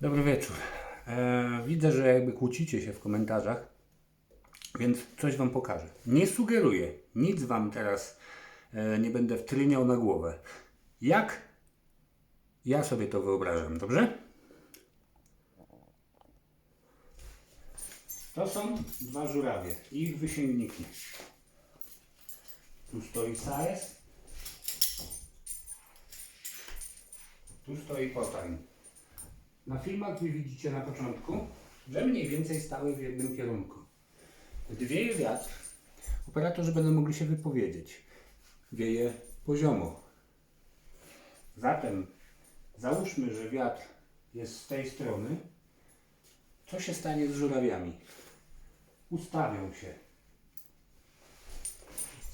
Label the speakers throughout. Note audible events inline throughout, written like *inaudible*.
Speaker 1: Dobry wieczór. E, widzę, że jakby kłócicie się w komentarzach, więc coś Wam pokażę. Nie sugeruję, nic Wam teraz e, nie będę wtryniał na głowę. Jak ja sobie to wyobrażam, dobrze? To są dwa żurawie i ich wysięgniki. Tu stoi Saes, tu stoi Potań. Na filmach wy widzicie na początku, że mniej więcej stały w jednym kierunku. Gdy wieje wiatr, operatorzy będą mogli się wypowiedzieć. Wieje poziomo. Zatem załóżmy, że wiatr jest z tej strony. Co się stanie z żurawiami? Ustawią się.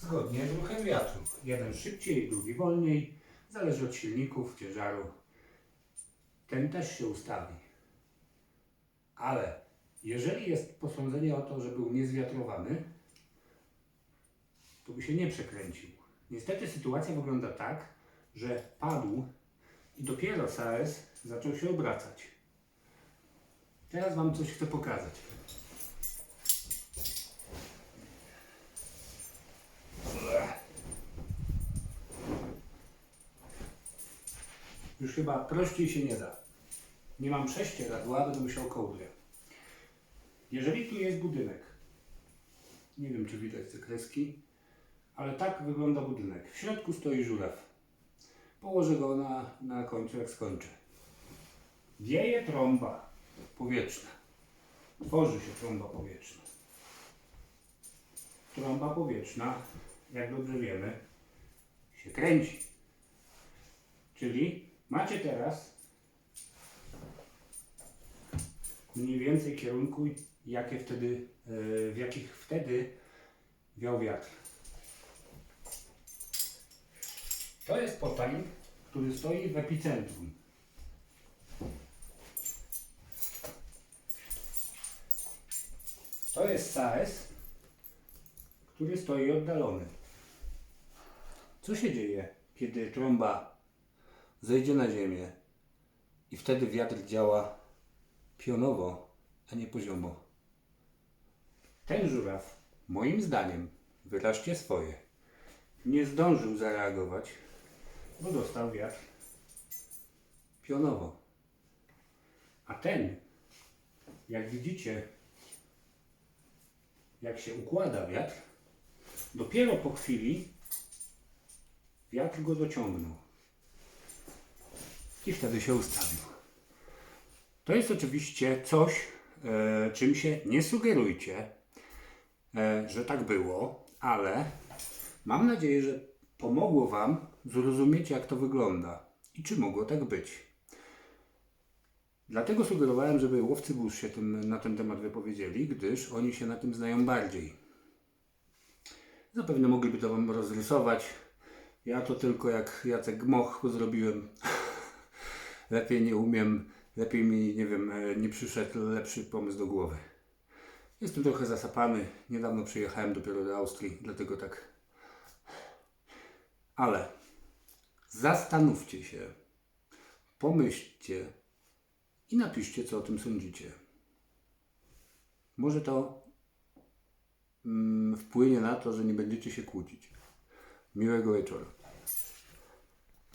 Speaker 1: Zgodnie z ruchem wiatru. Jeden szybciej, drugi wolniej. Zależy od silników, ciężaru ten też się ustawi. Ale jeżeli jest posądzenie o to, że był niezwiatrowany, to by się nie przekręcił. Niestety sytuacja wygląda tak, że padł i dopiero SAES zaczął się obracać. Teraz Wam coś chcę pokazać. Już chyba prościej się nie da. Nie mam prześcieradła, będę musiał kołdrę. Jeżeli tu jest budynek, nie wiem czy widać te kreski, ale tak wygląda budynek. W środku stoi żuraw. Położę go na, na końcu jak skończę. Wieje trąba powietrzna. Tworzy się trąba powietrzna. Trąba powietrzna, jak dobrze wiemy, się kręci. Czyli macie teraz mniej więcej kierunku, jakie wtedy, e, w jakich wtedy wiał wiatr. To jest potań, który stoi w epicentrum. To jest SAES, który stoi oddalony. Co się dzieje, kiedy trąba zejdzie na ziemię i wtedy wiatr działa pionowo, a nie poziomo. Ten żuraw, moim zdaniem, wyraźcie swoje, nie zdążył zareagować, bo dostał wiatr pionowo. A ten, jak widzicie, jak się układa wiatr, dopiero po chwili wiatr go dociągnął i wtedy się ustawił. To jest oczywiście coś, e, czym się nie sugerujcie, e, że tak było, ale mam nadzieję, że pomogło Wam zrozumieć, jak to wygląda i czy mogło tak być. Dlatego sugerowałem, żeby łowcy burz się tym, na ten temat wypowiedzieli, gdyż oni się na tym znają bardziej. Zapewne mogliby to Wam rozrysować. Ja to tylko jak Jacek Gmoch zrobiłem. *laughs* lepiej nie umiem, lepiej mi, nie wiem, e, nie przyszedł lepszy pomysł do głowy. Jestem trochę zasapany, niedawno przyjechałem dopiero do Austrii, dlatego tak. Ale zastanówcie się, pomyślcie i napiszcie, co o tym sądzicie. Może to mm, wpłynie na to, że nie będziecie się kłócić. Miłego wieczoru.